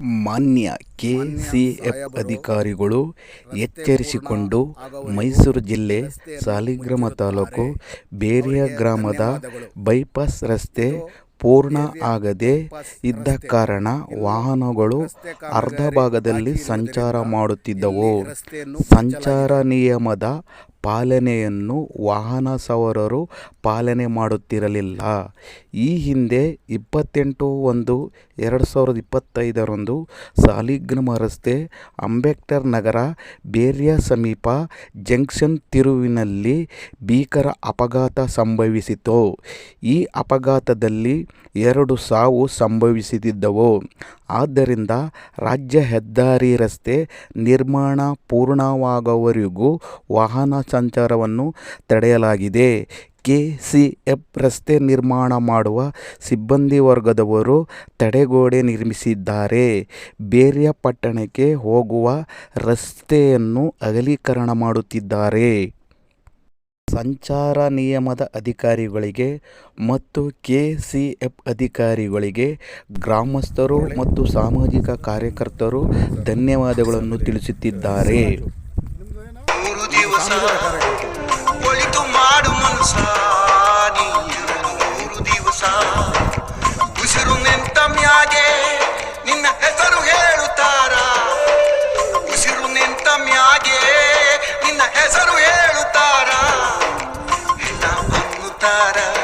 ಮಾನ್ಯ K C F ಅಧಿಕಾರಿಗಳು ಎಚ್ಚರಿಸಿಕೊಂಡು ಮೈಸೂರು ಜಿಲ್ಲೆ ಸಾಲಿಗ್ರಾಮ ತಾಲೂಕು ಬೇರಿಯ ಗ್ರಾಮದ ಬೈಪಾಸ್ ರಸ್ತೆ ಪೂರ್ಣ ಆಗದೆ ಇದ್ದ ಕಾರಣ ವಾಹನಗಳು ಅರ್ಧ ಭಾಗದಲ್ಲಿ ಸಂಚಾರ ಮಾಡುತ್ತಿದ್ದವು. ಸಂಚಾರ ನಿಯಮದ ಪಾಲನೆಯನ್ನು ವಾಹನ ಸವಾರರು ಪಾಲನೆ ಮಾಡುತ್ತಿರಲಿಲ್ಲ. ಈ ಹಿಂದೆ ಇಪ್ಪತ್ತೆಂಟು ಒಂದು ಎರಡು ಸಾವಿರದ ಇಪ್ಪತ್ತೈದರಂದು ಸಾಲಿಗ್ರಾಮ ರಸ್ತೆ ಅಂಬೇಡ್ಕರ್ ನಗರ ಬೇರಿಯ ಸಮೀಪ ಜಂಕ್ಷನ್ ತಿರುವಿನಲ್ಲಿ ಭೀಕರ ಅಪಘಾತ ಸಂಭವಿಸಿತು. ಈ ಅಪಘಾತದಲ್ಲಿ ಎರಡು ಸಾವು ಸಂಭವಿಸಿದ್ದವು. ಆದ್ದರಿಂದ ರಾಜ್ಯ ಹೆದ್ದಾರಿ ರಸ್ತೆ ನಿರ್ಮಾಣ ಪೂರ್ಣವಾಗುವವರೆಗೂ ವಾಹನ ಸಂಚಾರವನ್ನು ತಡೆಯಲಾಗಿದೆ. ಕೆ ಸಿ ಎಫ್ ರಸ್ತೆ ನಿರ್ಮಾಣ ಮಾಡುವ ಸಿಬ್ಬಂದಿ ವರ್ಗದವರು ತಡೆಗೋಡೆ ನಿರ್ಮಿಸಿದ್ದಾರೆ. ಬೇರಿಯ ಪಟ್ಟಣಕ್ಕೆ ಹೋಗುವ ರಸ್ತೆಯನ್ನು ಅಗಲೀಕರಣ ಮಾಡುತ್ತಿದ್ದಾರೆ. ಸಂಚಾರ ನಿಯಮದ ಅಧಿಕಾರಿಗಳಿಗೆ ಮತ್ತು ಕೆ ಸಿ ಎಫ್ ಅಧಿಕಾರಿಗಳಿಗೆ ಗ್ರಾಮಸ್ಥರು ಮತ್ತು ಸಾಮಾಜಿಕ ಕಾರ್ಯಕರ್ತರು ಧನ್ಯವಾದಗಳನ್ನು ತಿಳಿಸುತ್ತಿದ್ದಾರೆ. তারা